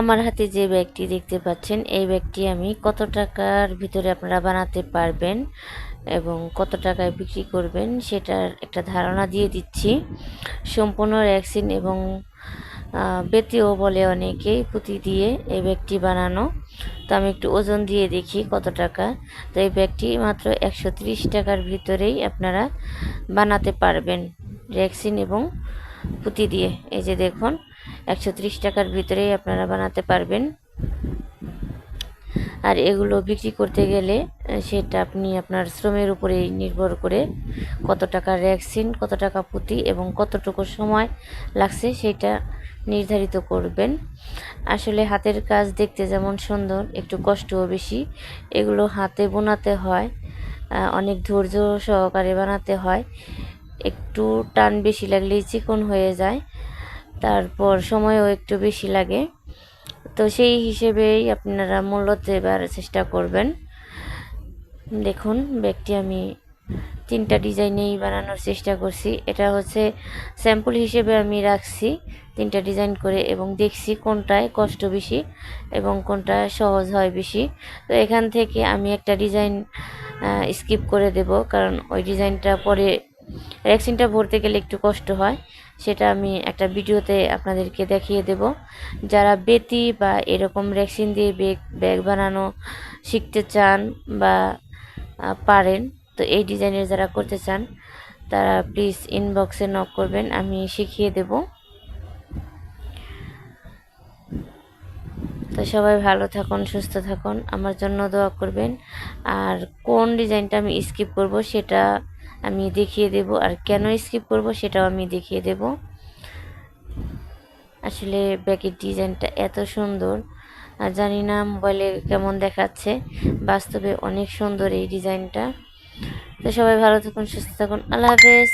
আমার হাতে যে ব্যাগটি দেখতে পাচ্ছেন, এই ব্যাগটি আমি কত টাকার ভিতরে আপনারা বানাতে পারবেন এবং কত টাকায় বিক্রি করবেন সেটার একটা ধারণা দিয়ে দিচ্ছি। সম্পূর্ণ র্যাক্সিন এবং বেতিও বলে অনেকেই পুঁতি দিয়ে এই ব্যাগটি বানানো। তো আমি একটু ওজন দিয়ে দেখি কত টাকা। তো এই ব্যাগটি মাত্র একশো ত্রিশ টাকার ভিতরেই আপনারা বানাতে পারবেন র্যাক্সিন এবং পুঁতি দিয়ে। এই যে দেখুন একশো ত্রিশ টাকার ভিতরেই আপনারা বানাতে পারবেন। আর এগুলো বিক্রি করতে গেলে সেটা আপনি আপনার শ্রমের উপরেই নির্ভর করে কত টাকা র্যাক্সিন, কত টাকা পুঁতি এবং কতটুকু সময় লাগছে সেটা নির্ধারিত করবেন। আসলে হাতের কাজ দেখতে যেমন সুন্দর, একটু কষ্টও বেশি। এগুলো হাতে বোনাতে হয় অনেক ধৈর্য সহকারে বানাতে হয়। একটু টান বেশি লাগলেই চিকন হয়ে যায়। তারপর সময়ও একটু বেশি লাগে। তো সেই হিসেবেই আপনারা মূল্য দেবার চেষ্টা করবেন। দেখুন, ব্যাগটি আমি তিনটা ডিজাইনেই বানানোর চেষ্টা করছি। এটা হচ্ছে স্যাম্পল হিসেবে আমি রাখছি তিনটা ডিজাইন করে এবং দেখছি কোনটায় কষ্ট বেশি এবং কোনটা সহজ হয় বেশি। তো এখান থেকে আমি একটা ডিজাইন স্কিপ করে দেব কারণ ওই ডিজাইনটা পরে ভ্যাকসিনটা ভরতে গেলে একটু কষ্ট হয়, সেটা আমি একটা ভিডিওতে আপনাদেরকে দেখিয়ে দেব। যারা বেতি বা এরকম ভ্যাকসিন দিয়ে ব্যাগ ব্যাগ বানানো শিখতে চান বা পারেন, তো এই ডিজাইনের যারা করতে চান, তারা প্লিজ ইনবক্সে নক করবেন, আমি শিখিয়ে দেব। তো সবাই ভালো থাকুন, সুস্থ থাকুন, আমার জন্য দোয়া করবেন। আর কোন ডিজাইনটা আমি স্কিপ করব, সেটা আমি দেখিয়ে দেব আর কেন স্কিপ করব সেটাও আমি দেখিয়ে দেব। আসলে ব্যাগের ডিজাইনটা এত সুন্দর। আর জানি না মোবাইলে কেমন দেখাচ্ছে। বাস্তবে অনেক সুন্দর এই ডিজাইনটা। তো সবাই ভালো থাকুন, সুস্থ থাকুন। আল্লাহ হাফেজ।